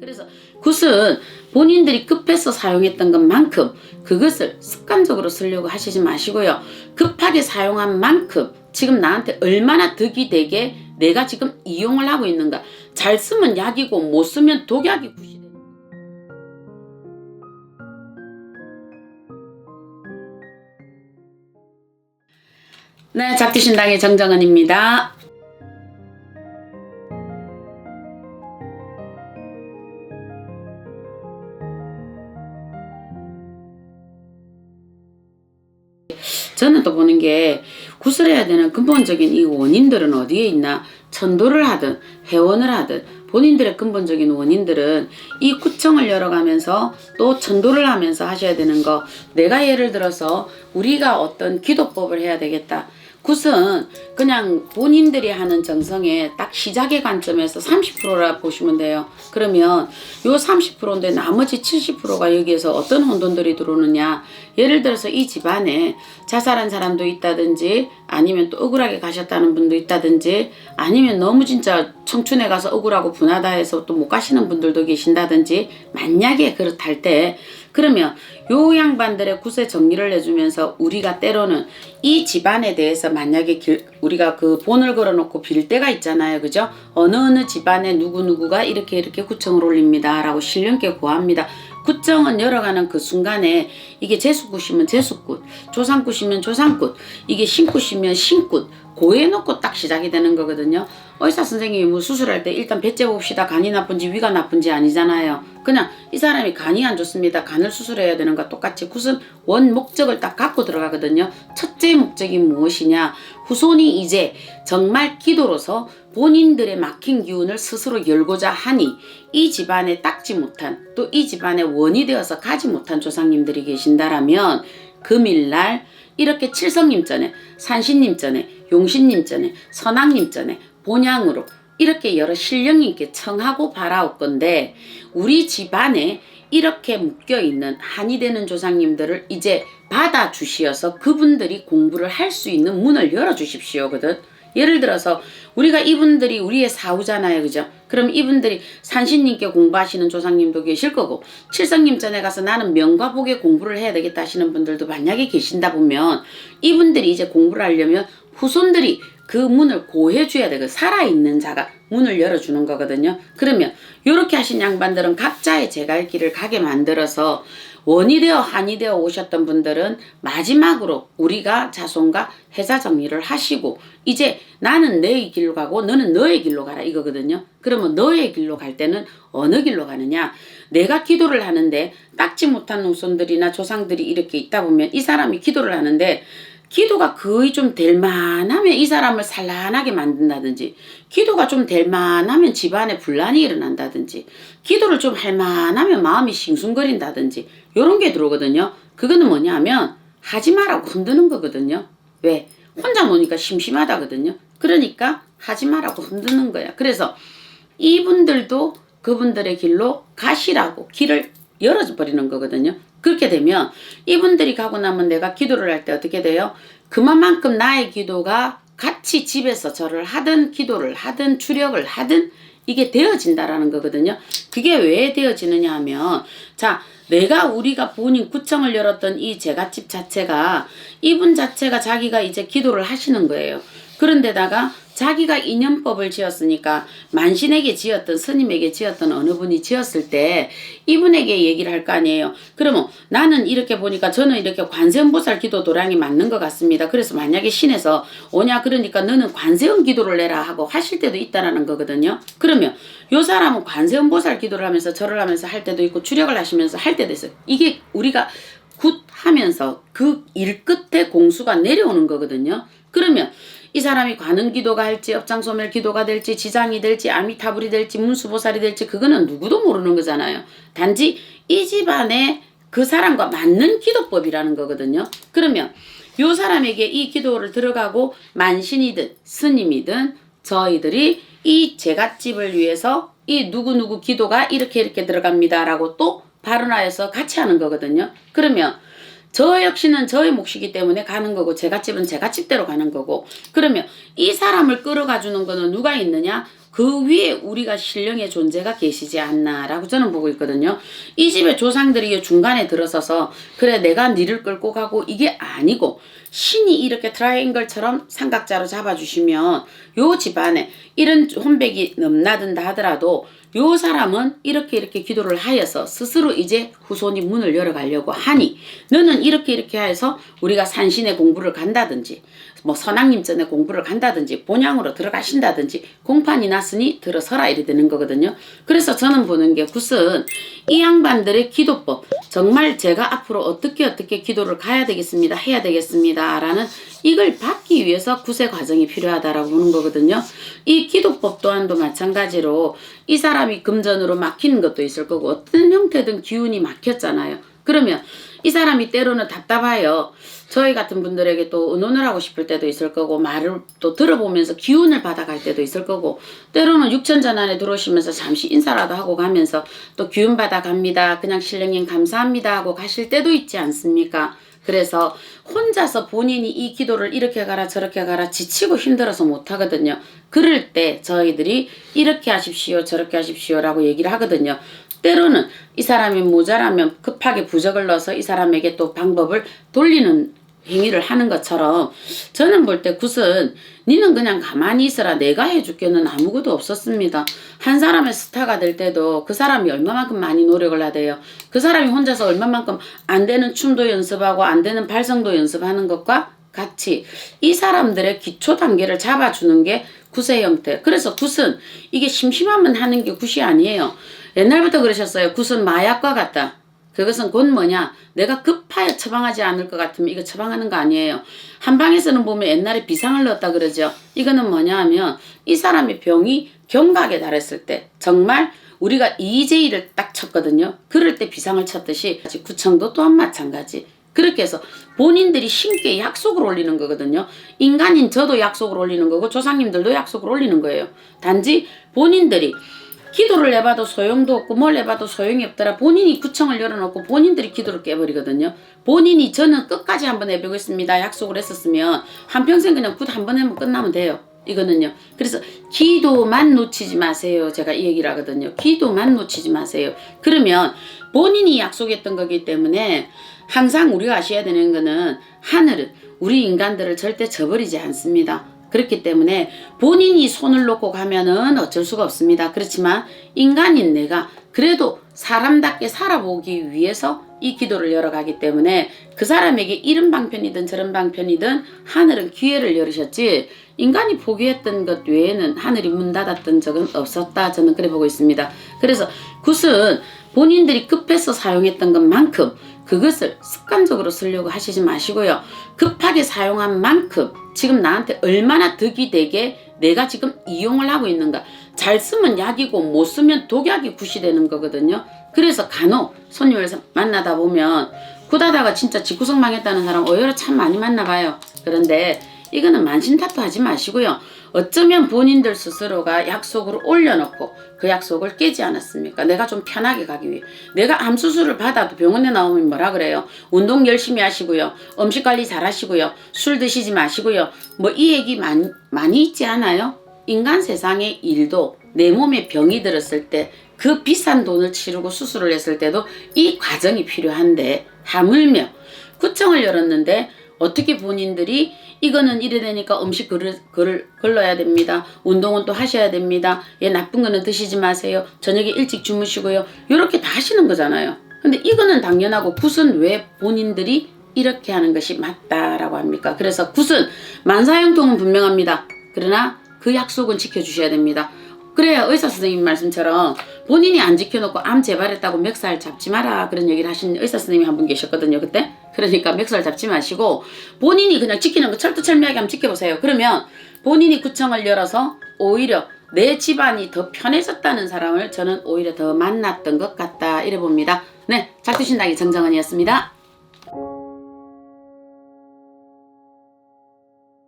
그래서 굿은 본인들이 급해서 사용했던 것만큼 그것을 습관적으로 쓰려고 하시지 마시고요. 급하게 사용한 만큼 지금 나한테 얼마나 득이 되게 내가 지금 이용을 하고 있는가. 잘 쓰면 약이고 못 쓰면 독약이 구시되는 네, 작두신당의 정정은입니다. 저는 또 보는 게 구슬해야 되는 근본적인 이 원인들은 어디에 있나? 천도를 하든 회원을 하든 본인들의 근본적인 원인들은 이 구청을 열어가면서 또 천도를 하면서 하셔야 되는 거. 내가 예를 들어서 우리가 어떤 기도법을 해야 되겠다 굿은 그냥 본인들이 하는 정성의 딱 시작의 관점에서 30%라 보시면 돼요. 그러면 요 30%인데 나머지 70%가 여기에서 어떤 혼돈들이 들어오느냐. 예를 들어서 이 집안에 자살한 사람도 있다든지 아니면 또 억울하게 가셨다는 분도 있다든지 아니면 너무 진짜 청춘에 가서 억울하고 분하다 해서 또 못 가시는 분들도 계신다든지 만약에 그렇다 때 그러면 요 양반들의 구세 정리를 해주면서 우리가 때로는 이 집안에 대해서 만약에 길- 우리가 그 본을 걸어놓고 빌 때가 있잖아요. 그죠? 어느 어느 집안에 누구누구가 이렇게 이렇게 구청을 올립니다. 라고 신령께 구합니다. 구청은 열어가는 그 순간에 이게 재수굿이면 재수굿, 조상굿이면 조상굿, 이게 신굿이면 신굿, 고해놓고 딱 시작이 되는 거거든요. 의사 선생님이 뭐 수술할 때 일단 배째 봅시다. 간이 나쁜지 위가 나쁜지 아니잖아요. 그냥 이 사람이 간이 안 좋습니다. 간을 수술해야 되는 거 똑같이 굿은 원 목적을 딱 갖고 들어가거든요. 첫째 목적이 무엇이냐? 후손이 이제 정말 기도로서 본인들의 막힌 기운을 스스로 열고자 하니 이 집안에 닦지 못한 또 이 집안에 원이 되어서 가지 못한 조상님들이 계신다라면 금일날 이렇게 칠성님 전에 산신님 전에 용신님 전에 선왕님 전에 본향으로 이렇게 여러 신령님께 청하고 바라올 건데 우리 집안에 이렇게 묶여 있는 한이 되는 조상님들을 이제 받아 주시어서 그분들이 공부를 할 수 있는 문을 열어 주십시오거든. 예를 들어서 우리가 이분들이 우리의 사후잖아요. 그죠? 그럼 이분들이 산신님께 공부하시는 조상님도 계실 거고 칠성님 전에 가서 나는 명과 복의 공부를 해야 되겠다 하시는 분들도 만약에 계신다 보면 이분들이 이제 공부를 하려면 후손들이 그 문을 고해 줘야 되고 살아있는 자가 문을 열어주는 거거든요. 그러면 이렇게 하신 양반들은 각자의 제갈 길을 가게 만들어서 원이 되어 한이 되어 오셨던 분들은 마지막으로 우리가 자손과 해자 정리를 하시고 이제 나는 내 길로 가고 너는 너의 길로 가라 이거거든요. 그러면 너의 길로 갈 때는 어느 길로 가느냐? 내가 기도를 하는데 닦지 못한 후손들이나 조상들이 이렇게 있다 보면 이 사람이 기도를 하는데 기도가 거의 좀 될 만하면 이 사람을 산란하게 만든다든지 기도가 좀 될 만하면 집안에 분란이 일어난다든지 기도를 좀 할 만하면 마음이 싱숭거린다든지 요런 게 들어오거든요. 그거는 뭐냐면 하지 말라고 흔드는 거거든요. 왜? 혼자 노니까 심심하다거든요. 그러니까 하지 말라고 흔드는 거야. 그래서 이분들도 그분들의 길로 가시라고 길을 열어버리는 거거든요. 그렇게 되면 이분들이 가고 나면 내가 기도를 할 때 어떻게 돼요? 그만큼 나의 기도가 같이 집에서 절을 하든 기도를 하든 추력을 하든 이게 되어진다라는 거거든요. 그게 왜 되어지느냐 하면 자 내가 우리가 본인 구청을 열었던 이 제갓집 자체가 이분 자체가 자기가 이제 기도를 하시는 거예요. 그런데다가 자기가 인연법을 지었으니까 만신에게 지었던 스님에게 지었던 어느 분이 지었을 때 이분에게 얘기를 할 거 아니에요. 그러면 나는 이렇게 보니까 저는 이렇게 관세음보살 기도 도량이 맞는 것 같습니다. 그래서 만약에 신에서 오냐 그러니까 너는 관세음 기도를 내라 하고 하실 때도 있다라는 거거든요. 그러면 요 사람은 관세음보살 기도를 하면서 절을 하면서 할 때도 있고 추력을 하시면서 할 때도 있어요. 이게 우리가 굿 하면서 그 일 끝에 공수가 내려오는 거거든요. 그러면 이 사람이 관음 기도가 할지 업장 소멸 기도가 될지 지장이 될지 아미타불이 될지 문수보살이 될지 그거는 누구도 모르는 거잖아요. 단지 이 집안에 그 사람과 맞는 기도법이라는 거거든요. 그러면 요 사람에게 이 기도를 들어가고 만신이든 스님이든 저희들이 이 제갓집을 위해서 이 누구누구 기도가 이렇게 이렇게 들어갑니다라고 또 발언하여서 같이 하는 거거든요. 그러면 저 역시는 저의 몫이기 때문에 가는 거고 제갓집은 제갓집대로 가는 거고 그러면 이 사람을 끌어가 주는 거는 누가 있느냐? 그 위에 우리가 신령의 존재가 계시지 않나라고 저는 보고 있거든요. 이 집의 조상들이 이 중간에 들어서서 그래 내가 니를 끌고 가고 이게 아니고 신이 이렇게 트라이앵글처럼 삼각자로 잡아주시면 요 집안에 이런 혼백이 넘나든다 하더라도 요 사람은 이렇게 이렇게 기도를 하여서 스스로 이제 후손이 문을 열어가려고 하니 너는 이렇게 이렇게 해서 우리가 산신의 공부를 간다든지 뭐 선왕님 전에 공부를 간다든지 본향으로 들어가신다든지 공판이 났으니 들어서라 이래 되는 거거든요. 그래서 저는 보는 게 굿은 이 양반들의 기도법 정말 제가 앞으로 어떻게 어떻게 기도를 가야 되겠습니다. 해야 되겠습니다. 라는 이걸 받기 위해서 구세 과정이 필요하다라고 보는 거거든요. 이 기도법 또한도 마찬가지로 이 사람이 금전으로 막히는 것도 있을 거고 어떤 형태든 기운이 막혔잖아요. 그러면 이 사람이 때로는 답답하여 저희 같은 분들에게 또 의논을 하고 싶을 때도 있을 거고 말을 또 들어보면서 기운을 받아갈 때도 있을 거고 때로는 육천전 안에 들어오시면서 잠시 인사라도 하고 가면서 또 기운 받아갑니다. 그냥 신령님 감사합니다 하고 가실 때도 있지 않습니까? 그래서 혼자서 본인이 이 기도를 이렇게 가라 저렇게 가라 지치고 힘들어서 못 하거든요. 그럴 때 저희들이 이렇게 하십시오 저렇게 하십시오 라고 얘기를 하거든요. 때로는 이 사람이 모자라면 급하게 부적을 넣어서 이 사람에게 또 방법을 돌리는 행위를 하는 것처럼 저는 볼 때 굿은 니는 그냥 가만히 있어라 내가 해줄게는 아무것도 없었습니다. 한 사람의 스타가 될 때도 그 사람이 얼마만큼 많이 노력을 하대요. 그 사람이 혼자서 얼마만큼 안 되는 춤도 연습하고 안 되는 발성도 연습하는 것과 같이 이 사람들의 기초 단계를 잡아주는 게 굿의 형태. 그래서 굿은 이게 심심하면 하는 게 굿이 아니에요. 옛날부터 그러셨어요. 굿은 마약과 같다. 그것은 곧 뭐냐? 내가 급하여 처방하지 않을 것 같으면 이거 처방하는 거 아니에요. 한방에서는 보면 옛날에 비상을 넣었다 그러죠. 이거는 뭐냐 하면 이 사람의 병이 경각에 달했을 때 정말 우리가 EJ를 딱 쳤거든요. 그럴 때 비상을 쳤듯이 구청도 또한 마찬가지. 그렇게 해서 본인들이 신께 약속을 올리는 거거든요. 인간인 저도 약속을 올리는 거고 조상님들도 약속을 올리는 거예요. 단지 본인들이 기도를 해봐도 소용도 없고 뭘 해봐도 소용이 없더라. 본인이 구청을 열어놓고 본인들이 기도를 깨버리거든요. 본인이 저는 끝까지 한번 해보겠습니다. 약속을 했었으면 한평생 그냥 굿 한번 하면 끝나면 돼요. 이거는요. 그래서 기도만 놓치지 마세요. 제가 이 얘기를 하거든요. 기도만 놓치지 마세요. 그러면 본인이 약속했던 거기 때문에 항상 우리가 아셔야 되는 거는 하늘은 우리 인간들을 절대 저버리지 않습니다. 그렇기 때문에 본인이 손을 놓고 가면은 어쩔 수가 없습니다. 그렇지만 인간인 내가 그래도 사람답게 살아보기 위해서 이 기도를 열어가기 때문에 그 사람에게 이런 방편이든 저런 방편이든 하늘은 기회를 열으셨지 인간이 포기했던 것 외에는 하늘이 문 닫았던 적은 없었다 저는 그래 보고 있습니다. 그래서 굿은 본인들이 급해서 사용했던 것만큼 그것을 습관적으로 쓰려고 하시지 마시고요. 급하게 사용한 만큼 지금 나한테 얼마나 득이 되게 내가 지금 이용을 하고 있는가. 잘 쓰면 약이고 못 쓰면 독약이 굿이 되는 거거든요. 그래서 간혹 손님을 만나다 보면 굿하다가 진짜 직구석 망했다는 사람 의외로 참 많이 만나봐요. 그런데 이거는 만신타투 하지 마시고요. 어쩌면 본인들 스스로가 약속을 올려놓고 그 약속을 깨지 않았습니까? 내가 좀 편하게 가기 위해. 내가 암 수술을 받아도 병원에 나오면 뭐라 그래요? 운동 열심히 하시고요. 음식 관리 잘 하시고요. 술 드시지 마시고요. 뭐 이 얘기 많이, 많이 있지 않아요? 인간 세상의 일도 내 몸에 병이 들었을 때 그 비싼 돈을 치르고 수술을 했을 때도 이 과정이 필요한데 하물며 구청을 열었는데 어떻게 본인들이 이거는 이래 되니까 음식 그릇, 그를 걸러야 됩니다. 운동은 또 하셔야 됩니다. 예, 나쁜 거는 드시지 마세요. 저녁에 일찍 주무시고요. 이렇게 다 하시는 거잖아요. 근데 이거는 당연하고 굿은 왜 본인들이 이렇게 하는 것이 맞다라고 합니까? 그래서 굿은 만사형통은 분명합니다. 그러나 그 약속은 지켜주셔야 됩니다. 그래야 의사 선생님 말씀처럼 본인이 안 지켜놓고 암 재발했다고 멱살 잡지 마라 그런 얘기를 하신 의사 선생님이 한 분 계셨거든요 그때. 그러니까 멱살 잡지 마시고 본인이 그냥 지키는 거 철두철미하게 한번 지켜보세요. 그러면 본인이 구청을 열어서 오히려 내 집안이 더 편해졌다는 사람을 저는 오히려 더 만났던 것 같다 이래 봅니다. 네잘 두신다기 정정은이었습니다